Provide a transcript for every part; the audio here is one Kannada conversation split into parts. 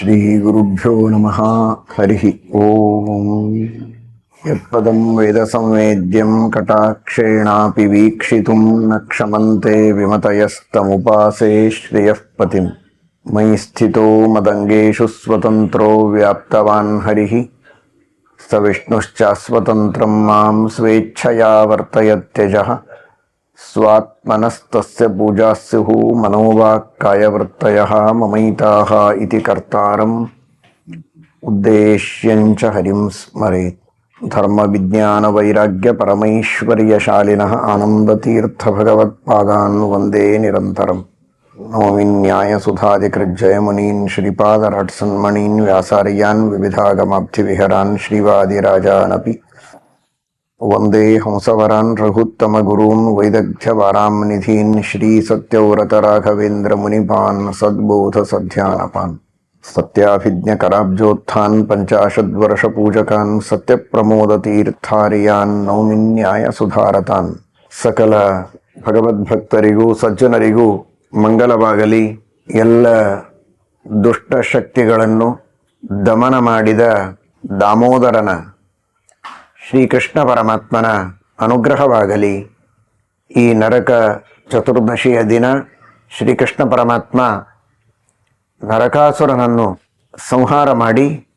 श्रीगुरुभ्यो नमः हरिः ॐ यत्पदं वेदसंवेद्यं कटाक्षेणापि वीक्षितुं न क्षमन्ते विमतयस्तमुपासे श्रियः पतिं मयि स्थितो मदङ्गेषु स्वतन्त्रो व्याप्तवान् हरिः स विष्णुश्चास्वतन्त्रं मां स्वेच्छया वर्तयत्यजः स्वात्मनस्तस्य पूजा स्युः मनोवाक्कायवृत्तयः ममैताः इति कर्तारम् उद्देश्यञ्च हरिं स्मरेत्। धर्मविज्ञानवैराग्यपरमैश्वर्यशालिनः आनन्दतीर्थभगवत्पादान् वन्दे निरन्तरम्। नौमि न्यायसुधादिकृज्जयमुनीन् श्रीपादरट्सन्मणीन् व्यासार्यान् विविधागमाब्धिविहरान् श्रीवादिराजानपि वन्दे हंसवरान् रघुत्तमगुरून् वैदग्ध्यवारां निधीन् श्रीसत्यव्रतराघवेन्द्रमुनिपान् सद्बोधसध्यानपान् सत्याभिज्ञकराब्जोत्थान् पञ्चाशद्वर्षपूजकान् सत्यप्रमोदतीर्थार्यान् नौमಿ ನ್ಯಾಯಸುಧಾರತಾನ್ ಸಕಲ ಭಗವದ್ಭಕ್ತರಿಗೂ ಸಜ್ಜನರಿಗೂ ಮಂಗಲವಾಗಲಿ ಎಲ್ಲ ದುಷ್ಟ ಶಕ್ತಿಗಳನ್ನು ದಮನ ಮಾಡಿದ ದಾಮೋದರನ ಶ್ರೀಕೃಷ್ಣ ಪರಮಾತ್ಮನ ಅನುಗ್ರಹವಾಗಲಿ. ಈ ನರಕ ಚತುರ್ದಶಿಯ ದಿನ ಶ್ರೀಕೃಷ್ಣ ಪರಮಾತ್ಮ ನರಕಾಸುರನನ್ನು ಸಂಹಾರ ಮಾಡಿ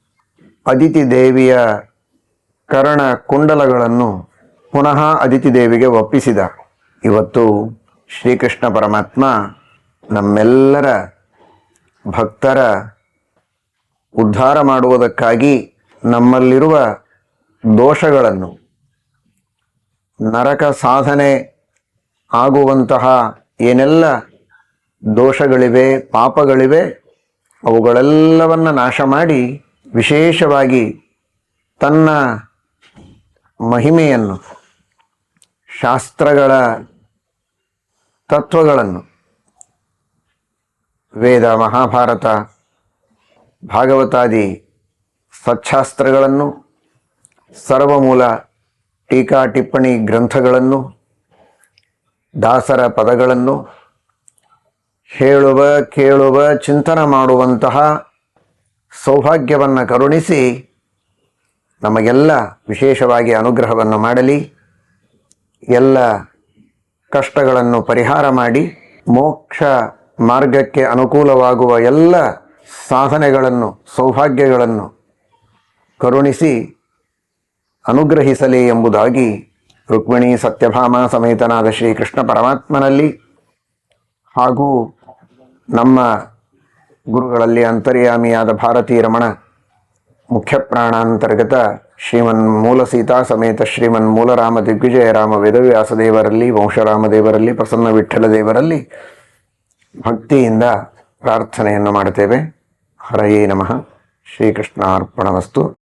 ಅದಿತಿ ದೇವಿಯ ಕರ್ಣ ಕುಂಡಲಗಳನ್ನು ಪುನಃ ಅದಿತಿ ದೇವಿಗೆ ಒಪ್ಪಿಸಿದ. ಇವತ್ತು ಶ್ರೀಕೃಷ್ಣ ಪರಮಾತ್ಮ ನಮ್ಮೆಲ್ಲರ ಭಕ್ತರ ಉದ್ಧಾರ ಮಾಡುವುದಕ್ಕಾಗಿ ನಮ್ಮಲ್ಲಿರುವ ದೋಷಗಳನ್ನು, ನರಕ ಸಾಧನೆ ಆಗುವಂತಹ ಏನೆಲ್ಲ ದೋಷಗಳಿವೆ, ಪಾಪಗಳಿವೆ, ಅವುಗಳೆಲ್ಲವನ್ನು ನಾಶ ಮಾಡಿ ವಿಶೇಷವಾಗಿ ತನ್ನ ಮಹಿಮೆಯನ್ನು, ಶಾಸ್ತ್ರಗಳ ತತ್ವಗಳನ್ನು, ವೇದ, ಮಹಾಭಾರತ, ಭಾಗವತಾದಿ ಸಚ್ಛಾಸ್ತ್ರಗಳನ್ನು ಸರ್ವಮೂಲ ಟೀಕಾ ಟಿಪ್ಪಣಿ ಗ್ರಂಥಗಳನ್ನು, ದಾಸರ ಪದಗಳನ್ನು, ಹೇಳುವ, ಕೇಳುವ, ಚಿಂತನ ಮಾಡುವಂತಹ ಸೌಭಾಗ್ಯವನ್ನು ಕರುಣಿಸಿ ನಮಗೆಲ್ಲ ವಿಶೇಷವಾಗಿ ಅನುಗ್ರಹವನ್ನು ಮಾಡಲಿ. ಎಲ್ಲ ಕಷ್ಟಗಳನ್ನು ಪರಿಹಾರ ಮಾಡಿ ಮೋಕ್ಷ ಮಾರ್ಗಕ್ಕೆ ಅನುಕೂಲವಾಗುವ ಎಲ್ಲ ಸಾಧನೆಗಳನ್ನು, ಸೌಭಾಗ್ಯಗಳನ್ನು ಕರುಣಿಸಿ ಅನುಗ್ರಹಿಸಲಿ ಎಂಬುದಾಗಿ ರುಕ್ಮಿಣಿ ಸತ್ಯಭಾಮ ಸಮೇತನಾದ ಶ್ರೀಕೃಷ್ಣ ಪರಮಾತ್ಮನಲ್ಲಿ ಹಾಗೂ ನಮ್ಮ ಗುರುಗಳಲ್ಲಿ ಅಂತರ್ಯಾಮಿಯಾದ ಭಾರತೀ ರಮಣ ಮುಖ್ಯ ಪ್ರಾಣಾಂತರ್ಗತ ಶ್ರೀಮನ್ ಮೂಲ ಸೀತಾ ಸಮೇತ ಶ್ರೀಮನ್ ಮೂಲರಾಮ ದಿಗ್ವಿಜಯ ರಾಮ ವೇದವ್ಯಾಸ ದೇವರಲ್ಲಿ ವಂಶರಾಮ ದೇವರಲ್ಲಿ ಪ್ರಸನ್ನ ವಿಠಲ ದೇವರಲ್ಲಿ ಭಕ್ತಿಯಿಂದ ಪ್ರಾರ್ಥನೆಯನ್ನು ಮಾಡುತ್ತೇವೆ. ಹರಯೇ ನಮಃ. ಶ್ರೀಕೃಷ್ಣ ಅರ್ಪಣವಸ್ತು